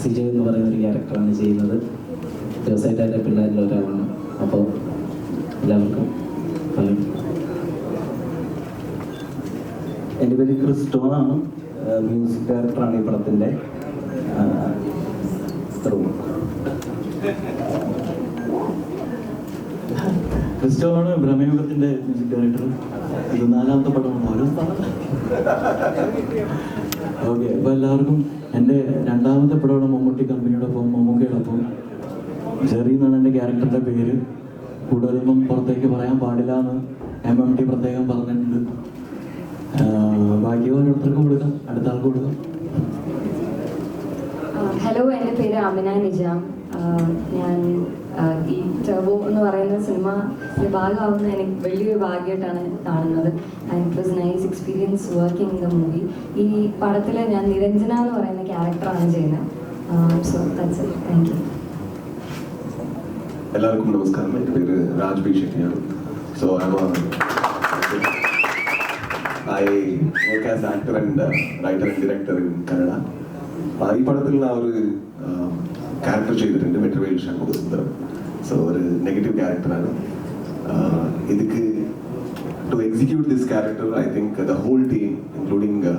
സിജു എന്ന് പറയുന്ന ഒരു ക്യാരക്ടറാണ് ചെയ്യുന്നത്. ദിവസമായിട്ട് എന്റെ പിള്ളേരിൽ ഒരാളാണ്. അപ്പോൾ എല്ലാവർക്കും ഹലോ എന്റെ പേര് ക്രിസ്റ്റോ ആണ്. മ്യൂസിക് ഡയറക്ടറാണ് ഈ പടത്തിന്റെ ക്രിസ്റ്റോണാണ് ക്രിസ്റ്റോ ആണ് ഭ്രമയുഗത്തിന്റെ മ്യൂസിക് ഡയറക്ടർ ഇത് നാലാമത്തെ പടമാണ് ഓരോ ഓക്കെ അപ്പോൾ എല്ലാവർക്കും എന്റെ രണ്ടാമത്തെ പടമാണ് മമ്മൂട്ടി കമ്പനിയുടെ ഒപ്പം മമ്മൂക്കയോടൊപ്പം ജെറി എന്നാണ് എന്റെ ക്യാരക്ടറിന്റെ പേര്. കൂടുതലൊന്നും പുറത്തേക്ക് പറയാൻ പാടില്ല എന്ന് എം എം ടി പ്രത്യേകം പറഞ്ഞിട്ടുണ്ട്. ബാക്കി ഓരോരുത്തർക്കും കൊടുക്കാം. അടുത്ത ആൾക്ക് കൊടുക്കാം. ഹലോ എന്റെ പേര് അമിന നിജാം. ഞാൻ ഈ ടർബോ എന്ന് പറയുന്ന സിനിമ ഭാഗമാവുന്ന എനിക്ക് വലിയൊരു ഭാഗ്യമായിട്ടാണ് കാണുന്നത്. And it was nice experience working in the movie ഈ പടത്തിൽ ഞാൻ നിരഞ്ജന എന്ന് പറയുന്ന ക്യാരക്ടറാണ് ചെയ്യുന്നത്. So that's it thank you എല്ലാവർക്കും നമസ്കാരം. എന്റെ പേര് Raj B ഷെട്ടിയാണ് so I work as actor and writer and director in Kannada ഈ പടത്തിൽ ആ ഒരു ക്യാരക്ടർ ചെയ്തിട്ടുണ്ട്. മെട്രവേൽ ഷൺമുഖസുന്ദരം സോ ഒരു നെഗറ്റീവ് ക്യാരക്ടറാണ് ഇതിക്ക് to execute this character I think the whole team including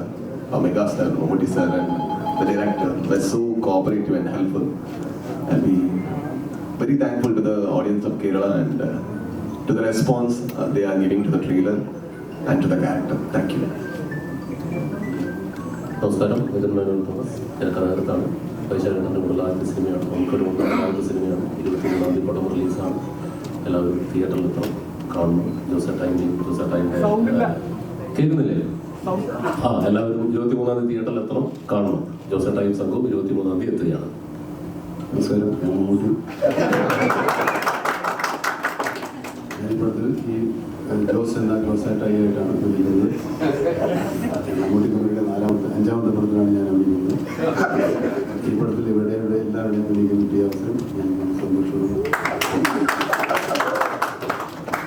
mega star Mammootty sir and the director were so cooperative and helpful and be very thankful to the audience of Kerala and uh, to the response uh, they are giving to the trailer and to the character. Thank നമസ്കാരം. Mithun Menon Thomas ഞാൻ കഥാകൃത്താണ് വൈശാഖത്തിന്റെ കൂടുതൽ ആദ്യത്തെ സിനിമയാണ്. നമുക്കൊരു ആദ്യത്തെ സിനിമയാണ്. ഇരുപത്തി മൂന്നാം തീയതി പടം റിലീസാണ്. എല്ലാവരും തിയേറ്ററിൽ എത്തണം. കാണണം. ജോസ ടൈമിൽ ജോസ ടൈം കേൾക്കുന്നില്ലേ? ആ എല്ലാവരും ഇരുപത്തി മൂന്നാം തീയതി തിയേറ്ററിൽ എത്തണം. കാണണം. ജോസ ടൈം സംഘവും ഇരുപത്തി മൂന്നാം തീയതി എത്തുകയാണ്. നമസ്കാരം. ഞാനിപ്പോഴത്തിൽ ഈ ജോസ് എന്ന ജോസായിട്ടായി ആയിട്ടാണ് അഭിനയിക്കുന്നത്. മമ്മൂട്ടി കമ്പനിയുടെ നാലാമത്തെ അഞ്ചാമത്തെ പടത്തിലാണ് ഞാൻ അഭിനയിക്കുന്നത്. ഈ ഇവിടെ ഇവിടെ എല്ലാവരുടെയും അഭിനയിക്കാൻ കിട്ടിയ അവസരം ഞാൻ സന്തോഷവും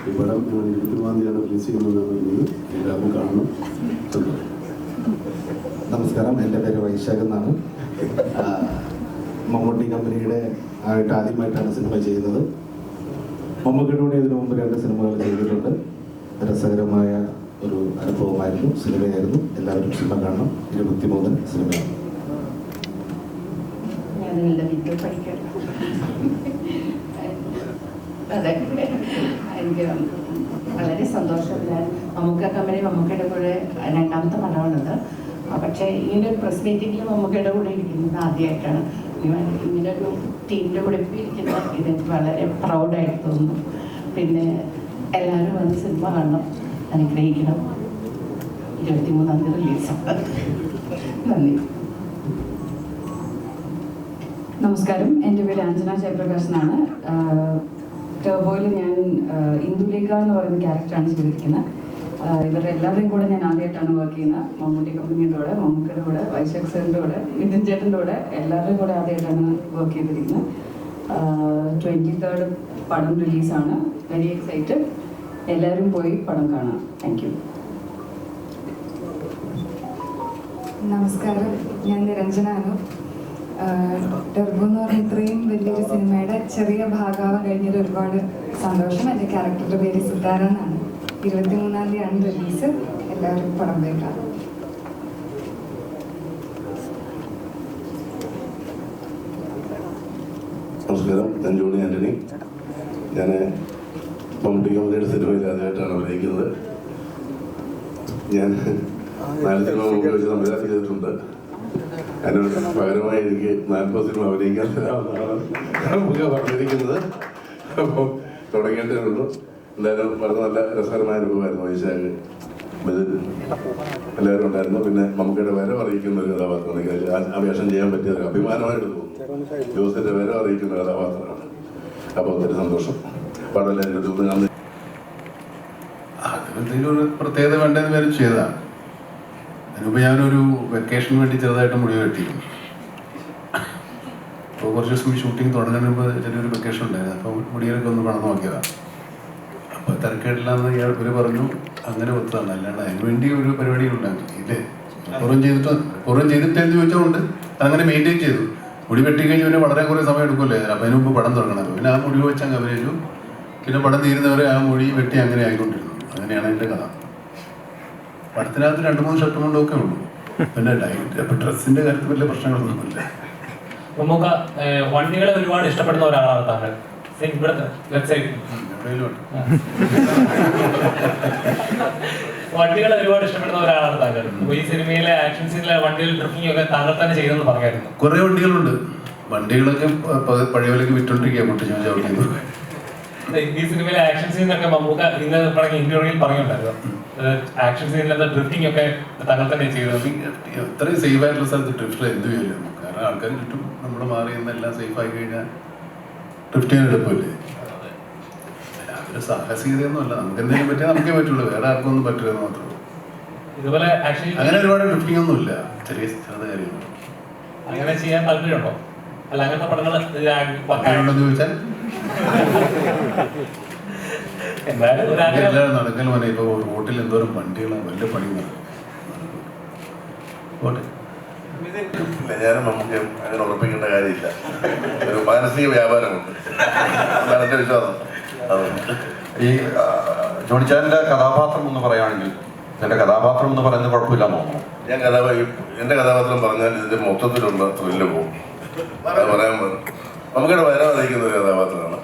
ഈ ഞങ്ങൾ ഇരുപത്തിമൂന്നാം തീയതിയാണ് റിലീസ് ചെയ്യുന്നതെന്ന് എല്ലാവരും കാണണം നമസ്കാരം. എന്റെ പേര് വൈശാഖ് എന്നാണ്. മമ്മൂട്ടി കമ്പനിയുടെ ആയിട്ട് ആദ്യമായിട്ടാണ് സിനിമ ചെയ്യുന്നത്. മമ്മൂട്ടിയുടെ കൂടെ ഇതിനു മുമ്പ് രണ്ട് സിനിമകൾ ചെയ്തിട്ടുണ്ട്. രസകരമായ ഒരു അനുഭവമായിരുന്നു. സിനിമയായിരുന്നു. എല്ലാവരും സിനിമ കാണണം. ഇരുപത്തി മൂന്നിന് നിങ്ങളുടെ വീട്ടിൽ എനിക്ക് വളരെ സന്തോഷം ഞാൻ മമ്മൂക്ക കമ്പനി മമ്മൂക്കയുടെ കൂടെ രണ്ടാമത്തെ പടമാണിത് പക്ഷെ ഇങ്ങനെ ഒരു പ്രസ് മീറ്റിംഗിൽ മമ്മൂക്കയുടെ കൂടെ ഇരിക്കുന്നത് ആദ്യമായിട്ടാണ്. ഇങ്ങനെ ഒരു ടീമിന്റെ കൂടെ ഇരിക്കുന്ന ഇതെനിക്ക് വളരെ പ്രൗഡായിട്ട് തോന്നുന്നു പിന്നെ എല്ലാവരും വന്ന് സിനിമ കാണണം അനുഗ്രഹിക്കണം. ഇരുപത്തിമൂന്നാം തീയതി റിലീസാണ് നന്ദി. നമസ്കാരം. എന്റെ പേര് അഞ്ജന ജയപ്രകാശ് എന്നാണ് ടർബോയിൽ ഞാൻ ഇന്ദുലേഖ എന്ന് പറയുന്ന ക്യാരക്ടറാണ് ചെയ്തിരിക്കുന്നത്. ഇവരുടെ എല്ലാവരെയും കൂടെ ഞാൻ ആദ്യമായിട്ടാണ് വർക്ക് ചെയ്യുന്നത്. മമ്മൂട്ടി കമ്പനിയുടെ കൂടെ മമ്മൂക്കയുടെ കൂടെ വൈശാഖ് സാറിന്റെ കൂടെ നിതിൻ ചേട്ടന്റെ കൂടെ എല്ലാവരുടെയും കൂടെ ആദ്യമായിട്ടാണ് വർക്ക് ചെയ്തിരിക്കുന്നത്. ട്വന്റി തേർഡ് പടം റിലീസാണ് വെരി എക്സൈറ്റഡ് എല്ലാവരും പോയി പടം കാണാം. താങ്ക് യു നമസ്കാരം. ഞാൻ നിരഞ്ജനാണ്. ടെർബോ എന്ന് പറഞ്ഞ ഇത്രയും വലിയൊരു സിനിമയുടെ ചെറിയ ഭാഗമാവാൻ കഴിഞ്ഞതിൽ ഒരുപാട് സന്തോഷം. എന്റെ ക്യാരക്ടറുടെ പേര് സിത്താര എന്നാണ്. ഇരുപത്തി മൂന്നാം തീയതിയാണ് റിലീസ്. എല്ലാവരും പടം വേണ്ട നമസ്കാരം. ഞാൻ ജോണി ആന്റണി ഞാൻ മമ്മൂട്ടി കമ്പനിയുടെ സിനിമയിൽ ആദ്യമായിട്ടാണ് അഭിനയിക്കുന്നത്. ഞാൻ നാല് സിനിമ മുമ്പ് വെച്ച് സംവിധാനം ചെയ്തിട്ടുണ്ട്. അതിന് പകരമായി എനിക്ക് നാൽപ്പത് സിനിമ അഭിനയിക്കാൻ പറഞ്ഞിരിക്കുന്നത്. അപ്പോൾ തുടങ്ങിയിട്ടേ ഉള്ളൂ. എന്തായാലും വളരെ നല്ല രസകരമായ അനുഭവമായിരുന്നു വൈശാഖ്. എല്ലാവരും ഉണ്ടായിരുന്നു. പിന്നെ മമ്മൂക്കയുടെ വരവ് അറിയിക്കുന്ന ഒരു കഥാപാത്രമാണ് എനിക്ക് ആ ചെയ്യാൻ പറ്റിയ ഒരു അഭിമാനമായിട്ട് തോന്നുന്നു ജോസിന്റെ വരവ് അറിയിക്കുന്ന കഥാപാത്രമാണ്. അപ്പോൾ ഒത്തിരി സന്തോഷം. പടം എല്ലാവരും കാണുന്നത് ഒരു പ്രത്യേകത വേണ്ടതെന്ന് വരും ചെയ്തതാണ്. അതിനുമ്പ് ഞാനൊരു വെക്കേഷന് വേണ്ടി ചെറുതായിട്ട് മുടി വെട്ടിയിരുന്നു. അപ്പോൾ കുറച്ച് ദിവസം ഷൂട്ടിംഗ് തുടങ്ങുന്നതിന് മുമ്പ് ചെറിയൊരു വെക്കേഷൻ ഉണ്ടായിരുന്നു. അപ്പോൾ മുടിയിലൊക്കെ ഒന്ന് പണം നോക്കിയതാണ്. അപ്പോൾ തിരക്കേടില്ലാന്ന് ഇയാൾ ഇവർ പറഞ്ഞു. അങ്ങനെ ഒത്തതാണ്. അല്ലാണ്ട് അതിന് വേണ്ടി ഒരു പരിപാടി ഉണ്ടാക്കി ഇല്ലേ? പൂർവം ചെയ്തിട്ട് പൂർവം ചെയ്തിട്ട് എന്ന് ചോദിച്ചതുകൊണ്ട് അങ്ങനെ മെയിന്റെയിൻ ചെയ്തു. മുടി വെട്ടി കഴിഞ്ഞ് പിന്നെ വളരെ കുറേ സമയം എടുക്കുമല്ലേ അപ്പം അതിന് മുമ്പ് പടം തുടങ്ങണം പിന്നെ ആ മുടി വെച്ച് അങ്ങ് അഭിനയിച്ചു. പിന്നെ പടം തീരുന്നവരെ ആ മുടി വെട്ടി അങ്ങനെ ആയിക്കൊണ്ടിരുന്നു. അങ്ങനെയാണ് എന്റെ കഥ. പടത്തിനകത്ത് രണ്ട് മൂന്ന് ഷർട്ടും കൊണ്ടൊക്കെ ഉള്ളൂ. പിന്നെ ഡയറ്റ് അപ്പൊ ഡ്രസ്സിന്റെ കാര്യത്തിൽ വലിയ പ്രശ്നങ്ങളൊന്നുമില്ല നമുക്ക് വണ്ടികളെ ഒരുപാട് ഇഷ്ടപ്പെടുന്ന ഒരാളാണ് താങ്കൾ. വണ്ടികളെ ഒരുപാട് ഇഷ്ടപ്പെടുന്ന ഒരാളാണ് താങ്കൾ. ഈ സിനിമയിലെ ആക്ഷൻ സീനിലെ വണ്ടികൾ ഡ്രിഫിംഗ് ഒക്കെ താങ്കൾ തന്നെ ചെയ്തെന്ന് പറഞ്ഞായിരുന്നു. കുറേ വണ്ടികളുണ്ട്. വണ്ടികളൊക്കെ പഴയ വിലക്ക് വിറ്റോണ്ടിരിക്കുക കുട്ടി ചവിട്ടിയത് ഈ സിനിമയിലെ ആക്ഷൻ സീനൊക്കെ മമ്മൂക്ക ഇന്ന് പറഞ്ഞ ഇന്റർവ്യൂവിൽ പറഞ്ഞിട്ടുണ്ടായിരുന്നു ആക്ഷൻ സീനിലെ ഡ്രിഫ്റ്റിംഗ് ഒക്കെ താങ്കൾ തന്നെ ചെയ്തത് ഇത്രയും സേഫ് ആയിട്ടുള്ള സ്ഥലത്ത് ഡ്രിഫ്റ്റ് എന്ത് ചെയ്യില്ല കാരണം ആൾക്കാർ ചുറ്റും നമ്മൾ മാറി എന്നെല്ലാം സേഫ് ആയി കഴിഞ്ഞാൽ ഡ്രിഫ്റ്റ് ചെയ്യാൻ എളുപ്പമില്ലേ? അതൊരു സാഹസികതയൊന്നുമല്ല നമുക്ക് എന്തെങ്കിലും പറ്റിയാൽ നമുക്കേ പറ്റുള്ളൂ. വേറെ ആർക്കും ഒന്നും പറ്റില്ല മാത്രമേ ഇതുപോലെ അങ്ങനെ ഒരുപാട് ഡ്രിഫ്റ്റിംഗ് ഒന്നും ഇല്ല. ചെറിയ ചെറുത് കാര്യങ്ങൾ അങ്ങനെ ചെയ്യാൻ താല്പര്യമുണ്ടോ? അല്ല അങ്ങനത്തെ പടങ്ങൾ ചോദിച്ചാൽ ഒരു എല്ലാം നടക്കൽ വരെ ഇപ്പൊ റോട്ടിൽ എന്തോരം വണ്ടികളാണ് വലിയ പണി ഞാനും നമുക്ക് അങ്ങനെ ഉറപ്പിക്കേണ്ട കാര്യമില്ല. ഒരു മാനസിക വ്യാപാരമുണ്ട്. അതാണ് എന്റെ വിശ്വാസം ഈ ആ, കഥാപാത്രം എന്ന് പറയുകയാണെങ്കിൽ എന്റെ കഥാപാത്രം എന്ന് പറയുന്നത് കുഴപ്പമില്ല തോന്നുന്നു. ഞാൻ കഥാപാത്രം എന്റെ കഥാപാത്രം പറഞ്ഞാൽ ഇതിന്റെ മൊത്തത്തിലുള്ള ത്രില്ല് പോകും. പറയാൻ പോകും നമുക്കിവിടെ വരാതിരിക്കുന്ന ഒരു കഥാപാത്രമാണ്.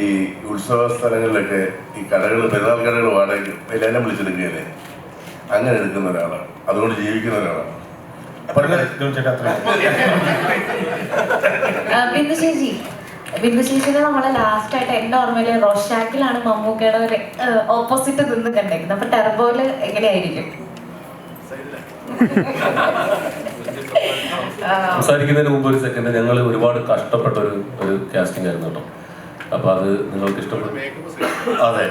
ഈ ഉത്സവ സ്ഥലങ്ങളിലൊക്കെ ഈ കടകൾ പെരുന്നാൾ കടകൾ വാടക എല്ലാം വിളിച്ചെടുക്കുകയല്ലേ? അങ്ങനെ എടുക്കുന്ന ഒരാളാണ്. അതുകൊണ്ട് ജീവിക്കുന്ന ഒരാളാണ്. ബിന്ദുശേഷി. ബിന്ദുശേഷിനെ നമ്മളെ ലാസ്റ്റ് ആയിട്ട് എന്റെ ഓർമ്മയിൽ റോഷാക്കിലാണ് മമ്മൂക്കയുടെ ഒരു ഓപ്പോസിറ്റ് നിന്ന് കണ്ടേക്കുന്നത്. അപ്പൊ ടെർബോയിൽ എങ്ങനെയായിരിക്കും? സംസാരിക്കുന്നതിന് മുമ്പ് ഒരു സെക്കൻഡ് ഞങ്ങൾ ഒരുപാട് കഷ്ടപ്പെട്ട ഒരു ഒരു കാസ്റ്റിംഗ് ആയിരുന്നു കേട്ടോ. അപ്പൊ അത് നിങ്ങൾക്ക് ഇഷ്ടപ്പെടും അതെ.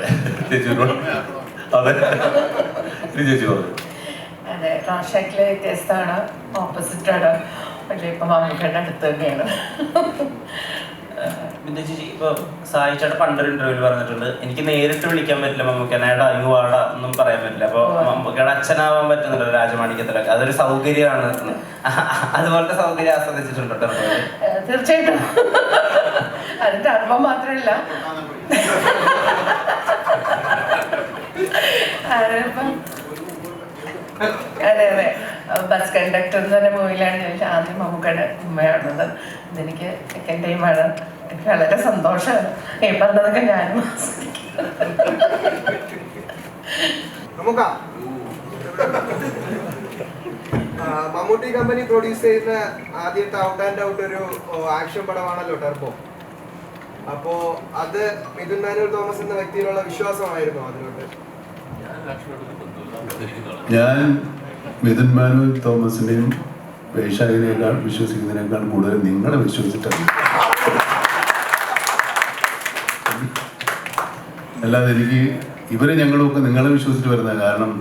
ചേച്ചി അതെ. ചേച്ചി പറഞ്ഞു. അതെ റോഷാക്കിലെ വ്യത്യസ്തമാണ്. ഓപ്പോസിറ്റ് ആണ്. പക്ഷേ ഇപ്പൊ മമ്മൂക്കയുടെ അടുത്ത് തന്നെയാണ്. ബിന്ദു ചേച്ചി ഇപ്പൊ സായി ചേട്ടൻ പണ്ടൊരു ഇന്റർവ്യൂൽ പറഞ്ഞിട്ടുണ്ട് എനിക്ക് നേരിട്ട് വിളിക്കാൻ പറ്റില്ല മമ്മൂക്കനയുടെ അയ്യോ ആടാ ഒന്നും പറയാൻ പറ്റില്ല. അപ്പൊ മമ്മൂക്കയുടെ അച്ഛനാവാൻ പറ്റുന്നുണ്ടല്ലോ രാജമാണിക്യത്തിലൊക്കെ. അതൊരു സൗകര്യമാണ്. അതുപോലത്തെ സൗകര്യം ആസ്വദിച്ചിട്ടുണ്ടോ തീർച്ചയായിട്ടും. അതിന്റെ അനുഭവം മാത്രമല്ല. അതെ അതെ. ബസ് കണ്ടക്ടർ എന്ന് പറഞ്ഞ മൂവിയിലാണ് ഞാൻ ആദ്യം മമ്മൂക്കയുടെ ഉമ്മയാണത് എനിക്ക് സെക്കൻഡ് ടൈമാണ് വളരെ സന്തോഷമാണ് ഈ ഞാൻ ഞാനും മമ്മൂട്ടി കമ്പനി പ്രൊഡ്യൂസ് ചെയ്യുന്ന ആദ്യത്തെ ഔട്ട് ആൻഡ് ഔട്ട് ഒരു ആക്ഷൻ പടമാണല്ലോ ടെർബോ. അപ്പോ അത് മിഥുൻ മാനുവൽ തോമസ് എന്ന വ്യക്തിയിലുള്ള വിശ്വാസമായിരുന്നു അതിലോട്ട്. ഞാൻ മിഥുൻ മാനുവൽ തോമസിനെയും വൈശാഖിനേക്കാൾ വിശ്വസിക്കുന്നതിനേക്കാൾ കൂടുതൽ നിങ്ങളെ വിശ്വസിച്ചിട്ടാണ് അല്ലാതെ എനിക്ക് ഇവരെ ഞങ്ങളൊക്കെ നിങ്ങളെ വിശ്വസിച്ച് വരുന്ന കാരണം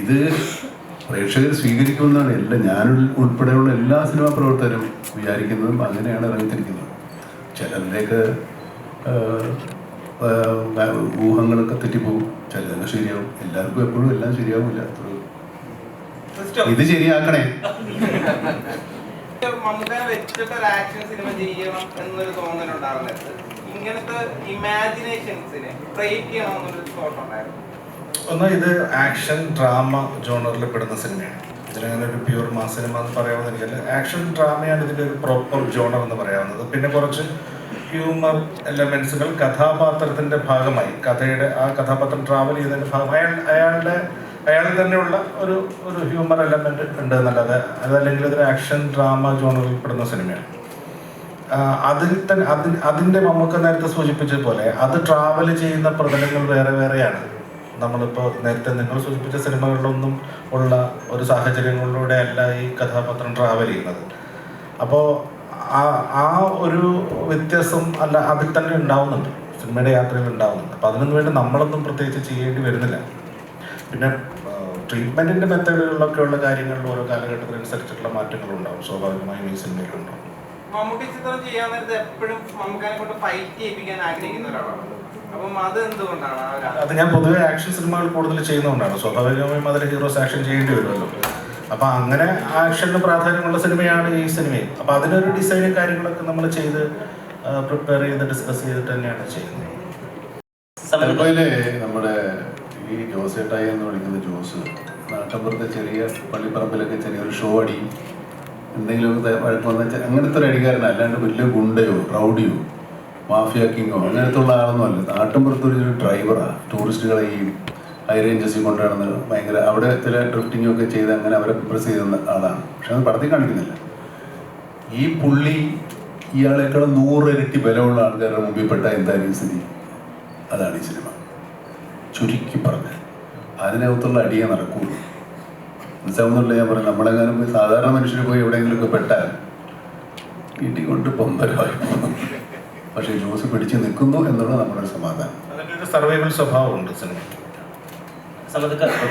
ഇത് പ്രേക്ഷകർ സ്വീകരിക്കുമെന്നാണ് എല്ലാ ഞാൻ ഉൾപ്പെടെയുള്ള എല്ലാ സിനിമാ പ്രവർത്തകരും വിചാരിക്കുന്നതും അങ്ങനെയാണ് ഇറങ്ങിത്തിരിക്കുന്നത്. ചിലരുടെയൊക്കെ ഊഹങ്ങളൊക്കെ തെറ്റിപ്പോകും. ചിലതൊക്കെ ശരിയാവും. എല്ലാവർക്കും എപ്പോഴും എല്ലാം ശരിയാവില്ല. ഇത് ശരിയാക്കണേ. മമ്മൂക്കനെ വെച്ചിട്ട് ഒരു ആക്ഷൻ സിനിമ ചെയ്യണം എന്നൊരു തോന്നലുണ്ടാവുന്നത് ഇങ്ങനത്തെ ഇമാജിനേഷൻസിനെ ബ്രേക്ക് ചെയ്യണമെന്നൊരു തോട്ട് ഉണ്ടായിരുന്നു. ഒന്ന് ഇത് ആക്ഷൻ ഡ്രാമ ജോണറിൽ പെടുന്ന സിനിമയാണ് ഇതിനങ്ങനെ ഒരു പ്യൂർ മാസ് സിനിമ എന്ന് പറയാവുന്ന എനിക്കല്ല ആക്ഷൻ ഡ്രാമയാണ് ഇതിന്റെ ഒരു പ്രോപ്പർ ജോണർ എന്ന് പറയാവുന്നത്. പിന്നെ കുറച്ച് ഹ്യൂമർ എലമെൻസുകൾ കഥാപാത്രത്തിന്റെ ഭാഗമായി. കഥയുടെ ആ കഥാപാത്രം ട്രാവൽ ചെയ്തതിന്റെ ഭാഗമായി അയാളുടെ അയാളിൽ തന്നെയുള്ള ഒരു ഒരു ഹ്യൂമർ എലമെന്റ് ഉണ്ട് എന്നല്ലാതെ അതല്ലെങ്കിൽ ഇതൊരു ആക്ഷൻ ഡ്രാമ ജോണറിൽ പെടുന്ന സിനിമയാണ് അതിൽ തന്നെ അതിൽ അതിന്റെ നമുക്ക് നേരത്തെ സൂചിപ്പിച്ചതുപോലെ അത് ട്രാവൽ ചെയ്യുന്ന പ്രതലങ്ങൾ വേറെ വേറെയാണ്. നമ്മളിപ്പോൾ നേരത്തെ നിങ്ങൾ സൂചിപ്പിച്ച സിനിമകളിലൊന്നും ഉള്ള ഒരു സാഹചര്യങ്ങളിലൂടെ അല്ല ഈ കഥാപാത്രം ട്രാവൽ ചെയ്യുന്നത്. അപ്പോൾ ആ ആ ഒരു വ്യത്യാസം അല്ല അതിൽ തന്നെ ഉണ്ടാവുന്നുണ്ട്. സിനിമയുടെ യാത്രയിൽ ഉണ്ടാവുന്നുണ്ട്. അപ്പോൾ അതിനൊന്നും വേണ്ടി നമ്മളൊന്നും പ്രത്യേകിച്ച് ചെയ്യേണ്ടി വരുന്നില്ല. പിന്നെ ട്രീറ്റ്മെന്റിന്റെ മെത്തേഡുകളിലൊക്കെ ഉള്ള കാര്യങ്ങളിൽ ഓരോ കാലഘട്ടത്തിനനുസരിച്ചിട്ടുള്ള മാറ്റങ്ങളുണ്ടാവും. സ്വാഭാവികമായും ഈ സിനിമയിലുണ്ടാവും. മമ്മൂട്ടി ചിത്രം ചെയ്യാൻ നേരത്തെ എപ്പോഴും മമ്മൂക്കാനെ കൊണ്ട് ഫൈറ്റ് ചെയ്യിപ്പിക്കാൻ ആഗ്രഹിക്കുന്ന ഒരാളാണ്. അത് എന്തുകൊണ്ടാണ് ആ അത് ഞാൻ പൊതുവെ ആക്ഷൻ സിനിമകൾ കൂടുതൽ ചെയ്യുന്നതുകൊണ്ടാണ്. സ്വാഭാവികമായും അതിൽ ഹീറോസ് ആക്ഷൻ ചെയ്യേണ്ടി വരുമല്ലോ. അപ്പൊ അങ്ങനെ ആക്ഷന് പ്രാധാന്യമുള്ള സിനിമയാണ് ഈ സിനിമയും അപ്പൊ അതിനൊരു ഡിസൈനും കാര്യങ്ങളൊക്കെ നമ്മൾ ചെയ്ത് പ്രിപ്പയർ ചെയ്ത് ഡിസ്കസ് ചെയ്തിട്ട് തന്നെയാണ് ചെയ്യുന്നത്. നമ്മുടെ ഈ ജോസേട്ടായി എന്ന് വിളിക്കുന്ന ജോസ് നാട്ടമ്പുറത്തെ ചെറിയ പള്ളിപ്പറമ്പിലൊക്കെ ചെറിയൊരു ഷോ അടിയും എന്തെങ്കിലുമൊക്കെ വഴക്ക് വെച്ചാൽ അങ്ങനത്തെ ഒരു അടിക്കാരൻ അല്ലാണ്ട് വലിയ ഗുണ്ടയോ റൗഡിയോ മാഫിയ കിങ്ങോ അങ്ങനത്തെ ഉള്ള ആളൊന്നും അല്ല. നാട്ടിൻപുറത്ത് ഒരു ഡ്രൈവറാണ് ടൂറിസ്റ്റുകളെ ഈ ഹൈ റേഞ്ചസിൽ കൊണ്ടുവരുന്നത് ഭയങ്കര അവിടെ ചില ഡ്രിഫ്റ്റിംഗ് ഒക്കെ ചെയ്ത് അങ്ങനെ അവരെ ഇമ്പ്രസ് ചെയ്യുന്ന ആളാണ്. പക്ഷെ അത് പടത്തിൽ കാണിക്കുന്നില്ല. ഈ പുള്ളി ഇയാളെക്കാൾ നൂറ് ഇരട്ടി ബലമുള്ള ആൾക്കാരുടെ മുമ്പിൽ പെട്ട എന്തായാലും സ്ഥിതി. അതാണ് ഈ സിനിമ. ചുരുക്കി പറഞ്ഞാൽ അതിനകത്തുള്ള അടിയെ നടക്കുള്ളൂ. മനസ്സിലാവുന്നില്ല ഞാൻ പറഞ്ഞു നമ്മളെങ്ങാനും പോയി സാധാരണ മനുഷ്യർ പോയി എവിടെയെങ്കിലുമൊക്കെ പെട്ടാൽ ഇടി കൊണ്ട് പൊമ്പരമായി പോകും പക്ഷേ ജോസ് പിടിച്ച് നിൽക്കുന്നു എന്നുള്ള നമ്മുടെ സമാധാനം. സർവൈവൽ സ്വഭാവമുണ്ട് സിനിമയ്ക്ക്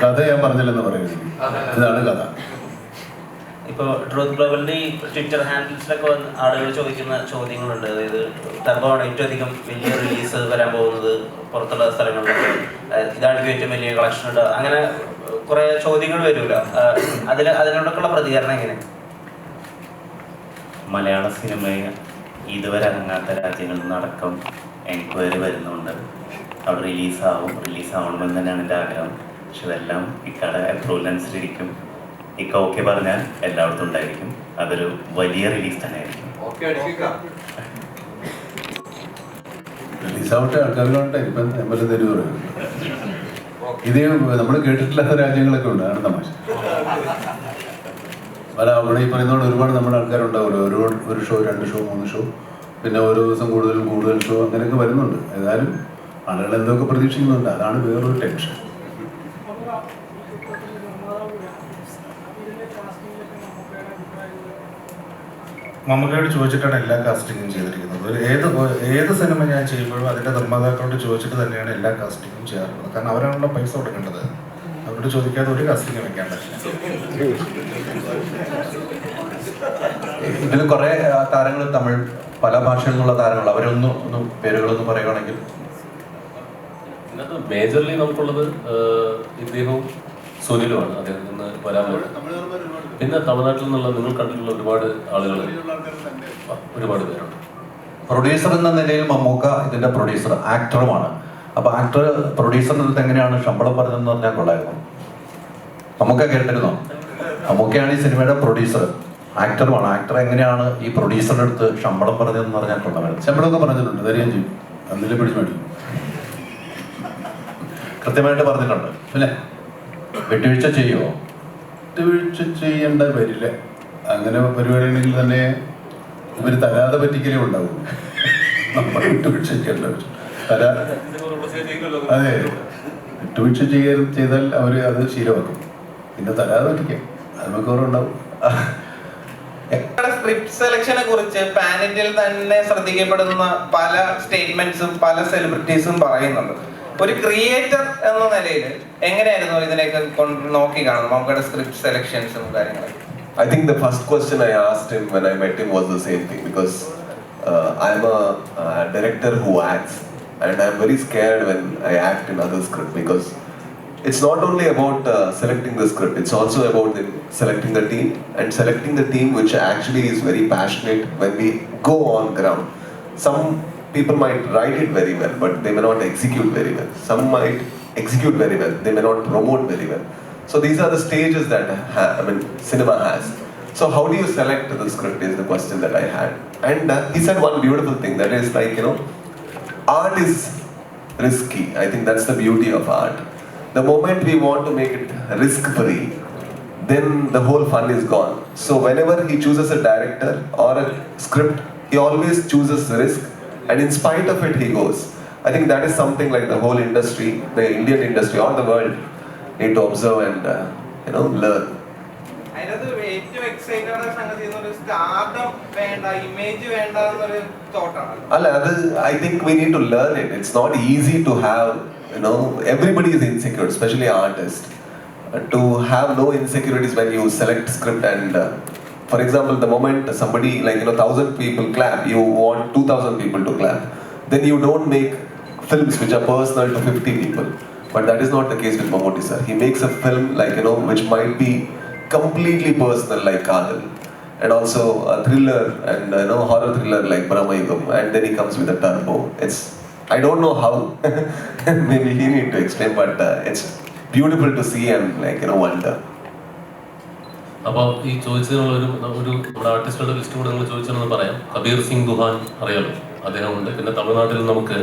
കഥ. ഞാൻ പറഞ്ഞില്ലെന്ന് പറയുന്നത് ഇതാണ് കഥ. ഇപ്പോൾ ട്രൂത്ത് ഗ്ലോബലിന്റെ ഈ ട്വിറ്റർ ഹാൻഡിൽസിലൊക്കെ വന്ന് ആളുകൾ ചോദിക്കുന്ന ചോദ്യങ്ങളുണ്ട്. അതായത് തർക്കമാണ് ഏറ്റവും അധികം വലിയ റിലീസ് വരാൻ പോകുന്നത് പുറത്തുള്ള സ്ഥലങ്ങളിലൊക്കെ. ഇതാണ് ഏറ്റവും വലിയ കളക്ഷൻ ഉണ്ട്. അങ്ങനെ കുറെ ചോദ്യങ്ങൾ വരുമല്ലോ അതിൽ അതിനോടൊക്കെയുള്ള പ്രതികരണം എങ്ങനെ? മലയാള സിനിമയെ ഇതുവരെ ഇറങ്ങാത്ത രാജ്യങ്ങളിൽ നിന്നടക്കം എൻക്വയറി വരുന്നുണ്ട്. അവിടെ റിലീസാവും. റിലീസാവണമെന്ന് തന്നെയാണ് എന്റെ ആഗ്രഹം. പക്ഷെ ഇതെല്ലാം ഇക്കടെ അപ്രൂവലനുസരിച്ചിരിക്കും ഇക്ക ഓക്കെ പറഞ്ഞാൽ എല്ലായിടത്തും ഉണ്ടായിരിക്കും. അതൊരു വലിയ റിലീസ് തന്നെ ആയിരിക്കും റിലീസാവട്ടെ ആൾക്കാരിലോട്ടെ. ഇപ്പം എം എൽ എ തരൂ ഇത് നമ്മൾ കേട്ടിട്ടില്ലാത്ത രാജ്യങ്ങളൊക്കെ ഉണ്ട് ആണ് തമാശ. അല്ല അവിടെ ഈ പറയുന്നതുകൊണ്ട് ഒരുപാട് നമ്മുടെ ആൾക്കാരുണ്ടാവുമല്ലോ. ഒരു ഒരു ഷോ രണ്ട് ഷോ മൂന്ന് ഷോ. പിന്നെ ഓരോ ദിവസം കൂടുതലും കൂടുതൽ ഷോ അങ്ങനെയൊക്കെ വരുന്നുണ്ട്. ഏതായാലും ആളുകൾ എന്തൊക്കെ പ്രതീക്ഷിക്കുന്നുണ്ട് അതാണ് വേറൊരു ടെൻഷൻ. മമ്മൂക്കയോട് ചോദിച്ചിട്ടാണ് എല്ലാ കാസ്റ്റിങ്ങും ചെയ്തിരിക്കുന്നത്. ഒരു ഏത് ഏത് സിനിമ ഞാൻ ചെയ്യുമ്പോഴും അതിന്റെ നിർമ്മാതാക്കളോട് ചോദിച്ചിട്ട് തന്നെയാണ് എല്ലാ കാസ്റ്റിങ്ങും ചെയ്യാറുള്ളത്. കാരണം അവരാണല്ലോ പൈസ കൊടുക്കേണ്ടത്. അവരോട് ചോദിക്കാതെ ഒരു കാസ്റ്റിംഗ് വെക്കാൻ പറ്റില്ല. ഇതിൽ കുറെ താരങ്ങൾ തമിഴ് പല ഭാഷയിൽ നിന്നുള്ള താരങ്ങൾ. അവരൊന്നും ഒന്ന് പേരുകളൊന്ന് പറയുകയാണെങ്കിൽ മേജർലി നമുക്കുള്ളത് ഇദ്ദേഹവും സുനിലുമാണ്. അദ്ദേഹത്തിൽ നിന്ന് വരാൻ പിന്നെ തമിഴ്നാട്ടിൽ നിന്നുള്ള നിങ്ങൾ കണ്ടിട്ടുള്ള ഒരുപാട് ആളുകൾ ഒരുപാട് പേരുണ്ട്. പ്രൊഡ്യൂസർ എന്ന നിലയിൽ മമ്മൂക്ക ഇതിന്റെ പ്രൊഡ്യൂസർ ആക്ടറുമാണ് അപ്പൊ ആക്ടർ പ്രൊഡ്യൂസറിന്റെ അടുത്ത് എങ്ങനെയാണ് ശമ്പളം പറഞ്ഞതെന്ന് പറഞ്ഞാൽ കൊള്ളായിരുന്നു. മമ്മൂക്ക കേട്ടിരുന്നോ? മമ്മൂക്കയാണ് ഈ സിനിമയുടെ പ്രൊഡ്യൂസർ ആക്ടറുമാണ് ആക്ടർ എങ്ങനെയാണ് ഈ പ്രൊഡ്യൂസറിന്റെ അടുത്ത് ശമ്പളം പറഞ്ഞതെന്ന് പറഞ്ഞാൽ കൊള്ളാമായിരുന്നു. ശമ്പളമൊക്കെ പറഞ്ഞിട്ടുണ്ട്. തരികയും ചെയ്യും. അന്നിലെ പിടിച്ചു മേടിക്കും. കൃത്യമായിട്ട് പറഞ്ഞിട്ടുണ്ട്. അല്ലേ? വിട്ടുവീഴ്ച ചെയ്യുമോ വിട്ടുവീഴ്ച ചെയ്യേണ്ട വരില്ല അങ്ങനെ പരിപാടിയാണെങ്കിൽ തന്നെ ഇവർ തരാതെ പറ്റിക്കലേ ഉണ്ടാവും നമ്മൾ വിട്ടുവീഴ്ച ചെയ്യേണ്ട അതെ. വിട്ടുവീഴ്ച ചെയ്യ ചെയ്താൽ അവർ അത് ശീലമാക്കും. പിന്നെ തരാതെ പറ്റിക്കാം. അത് നമുക്ക് ഉണ്ടാവും. സ്ക്രിപ്റ്റ് സെലക്ഷനെ കുറിച്ച് പാൻ തന്നെ ശ്രദ്ധിക്കപ്പെടുന്ന പല സ്റ്റേറ്റ്മെന്റ്സും പല സെലിബ്രിറ്റീസും പറയുന്നുണ്ട്. ഒരു ക്രിയേറ്റർ എന്ന നിലയിൽ എങ്ങനെയായിരുന്നു ഇതിലേക്ക് കൊണ്ട് നോക്കി കാണുന്നത് നമുക്കടെ സ്ക്രിപ്റ്റ് സെലക്ഷൻസും കാര്യങ്ങളും I think the first question I asked him when I met him was the same thing because uh, I'm a, uh director who acts and I'm very scared when I act in other script because it's not only about uh, selecting the script, it's also about the, selecting the team and selecting the team which actually is very passionate when we go on ground. Some people might write it very well, but they may not execute very well. Some might execute very well, they may not promote very well. So these are the stages that ha- I mean cinema has. So how do you select the script is the question that I had. And uh, he said one beautiful thing that is like you know, art is risky. I think that's the beauty of art. The moment we want to make it risk free, then the whole fun is gone. So whenever he chooses a director or a script, he always chooses risk, and in spite of it, he goes. I think that is something like the whole industry, the Indian industry or the world, need to observe and uh, you know learn. അതിനകത്ത് ഏറ്റവും excited ആയ സംഗതി എന്നൊരു stardom വേണ്ട image വേണ്ട എന്നൊരു തോട്ടാണ് Alla, that- I think we need to learn it. It's not easy to have, you know, everybody is insecure, especially artists. Uh, to have no insecurities when you select script and, uh, for example, the moment somebody like you know thousand people clap, you want two thousand people to clap. Then you don't make films which are personal to fifty people. But that is not the case with Mammootty sir. He makes a film like you know which might be completely personal like Kadal. And also a thriller and you know horror thriller like Brahmayugam. And then he comes with a turbo. It's I don't know how. Maybe he need to explain, but uh, it's beautiful to see and like you know wonder. അപ്പോൾ ഈ ചോദിച്ചതിനുള്ള ഒരു ഒരു നമ്മുടെ ആർട്ടിസ്റ്റുകളുടെ list കൂടെ നിങ്ങൾ ചോദിച്ചതെന്ന് പറയാം. കബീർ സിംഗ് ദുഹാൻ അറിയാലോ? അദ്ദേഹമുണ്ട്. പിന്നെ തമിഴ്നാട്ടിൽ നമുക്ക്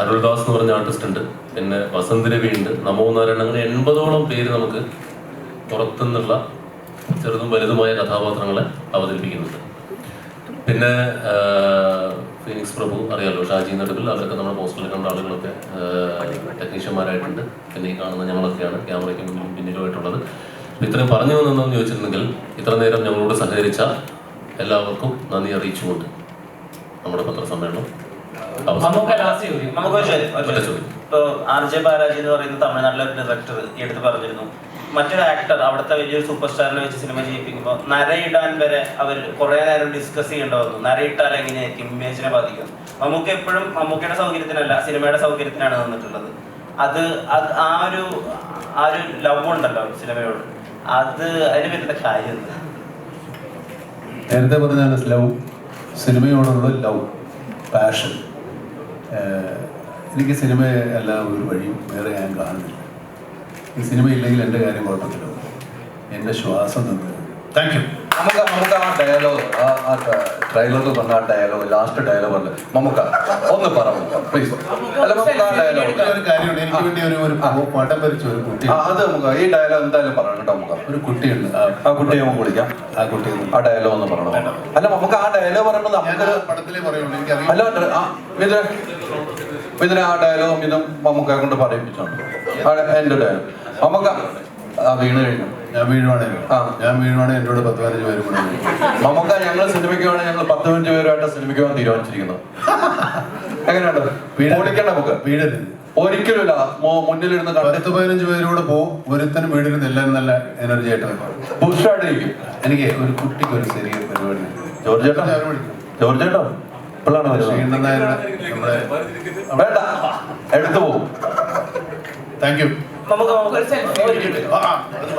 അരുൾദാസ് എന്ന് പറഞ്ഞ ആർട്ടിസ്റ്റ് ഉണ്ട്. പിന്നെ വസന്ത് രവി ഉണ്ട്. നമോ നാരായണ അങ്ങനെ എൺപതോളം പേര് നമുക്ക് പുറത്തുനിന്നുള്ള ചെറുതും വലുതുമായ കഥാപാത്രങ്ങളെ അവതരിപ്പിക്കുന്നുണ്ട്. പിന്നെ ഫിനിക്സ് പ്രഭു അറിയാലോ? ഷാജി നടുവിൽ അവരൊക്കെ നമ്മുടെ പോസ്റ്ററിൽ കണ്ട ആളുകളൊക്കെ ടെക്നീഷ്യന്മാരായിട്ടുണ്ട് പിന്നെ ഈ കാണുന്ന ഞങ്ങളൊക്കെയാണ്. ക്യാമറയ്ക്ക് പിന്നിലുമായിട്ടുള്ളത്. ഇത്രയും പറഞ്ഞു വന്നെന്നു ചോദിച്ചിരുന്നെങ്കിൽ ഇത്ര നേരം ഞങ്ങളോട് സഹകരിച്ച എല്ലാവർക്കും നന്ദി അറിയിച്ചുകൊണ്ട് നമ്മുടെ പത്രസമ്മേളനം ആർ ജെ ബാലാജി എന്ന് പറയുന്ന തമിഴ്നാട്ടിലെ ഒരു ഡയറക്ടർ എടുത്ത് പറഞ്ഞിരുന്നു. മറ്റൊരു ആക്ടർ അവിടുത്തെ വലിയൊരു സൂപ്പർ സ്റ്റാറിനെ വെച്ച് സിനിമ ചെയ്യിപ്പിക്കുമ്പോൾ നരയിടാൻ വരെ അവർ കുറെ നേരം ഡിസ്കസ് ചെയ്യേണ്ടി വന്നു നരയിട്ടാൽ എങ്ങനെയായിരിക്കും? ഇമേജിനെ ബാധിക്കും. നമുക്ക് എപ്പോഴും മമ്മൂക്കയുടെ സൗകര്യത്തിനല്ല സിനിമയുടെ സൗകര്യത്തിനാണ് നിന്നിട്ടുള്ളത് അത് അത് ആ ഒരു ആ ഒരു ലവ് ഉണ്ടല്ലോ സിനിമയോട് അത് അതിന് വരുന്ന കാര്യം എന്താ? നേരത്തെ പറഞ്ഞാണ് ലവ് സിനിമയോടുള്ള ലവ് പാഷൻ എനിക്ക് സിനിമ അല്ല ഒരു വഴിയും വേറെ ഞാൻ കാണുന്നില്ല. ഈ സിനിമ ഇല്ലെങ്കിൽ എന്റെ കാര്യം കുഴപ്പമില്ല. എന്റെ ശ്വാസം തന്നെ. താങ്ക് യു നമുക്ക് നമുക്ക് ആ ഡയലോഗ് ആ ആ ട്രെയിലറിൽ പറഞ്ഞ ആ ഡയലോഗ് ലാസ്റ്റ് ഡയലോഗ് ഉണ്ട്. മമ്മൂക്ക ഒന്ന് പറ പ്ലീസ് അല്ല ആ ഡയലോഗ് ഒരു കാര്യമുണ്ട്. എനിക്ക് വേണ്ടി ഒരു ഒരു പടം വരച്ച ഒരു കുട്ടി ആ അത് നമുക്ക് ഈ ഡയലോഗ് എന്തായാലും പറയണം കേട്ടോ നമുക്ക് ഒരു കുട്ടിയുണ്ട്. ആ കുട്ടിയെ നമുക്ക് വിളിക്കാം. ആ കുട്ടി ആ ഡയലോഗ് ഒന്ന് പറയണം അല്ല നമുക്ക് ആ ഡയലോഗ് പടത്തിലേ പറയുള്ളൂ. എനിക്കറിയാം അല്ല ആ, ഡയലോഗ് ഇതും മമ്മൂക്ക കൊണ്ട് പറയിപ്പിച്ചോണ്ട്. എന്റെ ഡയലോഗ് മമ്മൂക്ക വീണ് കഴിഞ്ഞു. ഞാൻ വീഴുവാണെങ്കിൽ ഞാൻ വീഴുവാണെങ്കിൽ എന്നോട് പത്ത് പതിനഞ്ച് പേര് കൂടെ. മമ്മൂക്ക ഞങ്ങൾ സിനിമയ്ക്ക് വേണം ഞങ്ങൾ പത്ത് പതിനഞ്ച് പേരുമായിട്ട് സിനിമയ്ക്ക് പോകാൻ തീരുമാനിച്ചിരിക്കുന്നത്. എങ്ങനെയുണ്ട്? ഓടിക്കണ്ട നമുക്ക്. ഒരിക്കലുമില്ല മുന്നിലിരുന്ന് പത്ത് പതിനഞ്ച് പേരോട് പോകും ഒരുത്തനും വീടിരുന്നില്ല നല്ല എനർജി ആയിട്ട് നിൽക്കും. പുഷായിട്ടിരിക്കും എനിക്ക് ഒരു കുട്ടിക്ക് ഒരു ചെറിയ പരിപാടി. ജോർജ് ചേട്ടാ ജോർജ് ചേട്ടാ ഇപ്പോഴാണ് വേണ്ട. എടുത്തു പോകും. താങ്ക് യു നമുക്ക് നമുക്ക് ഒരു selfie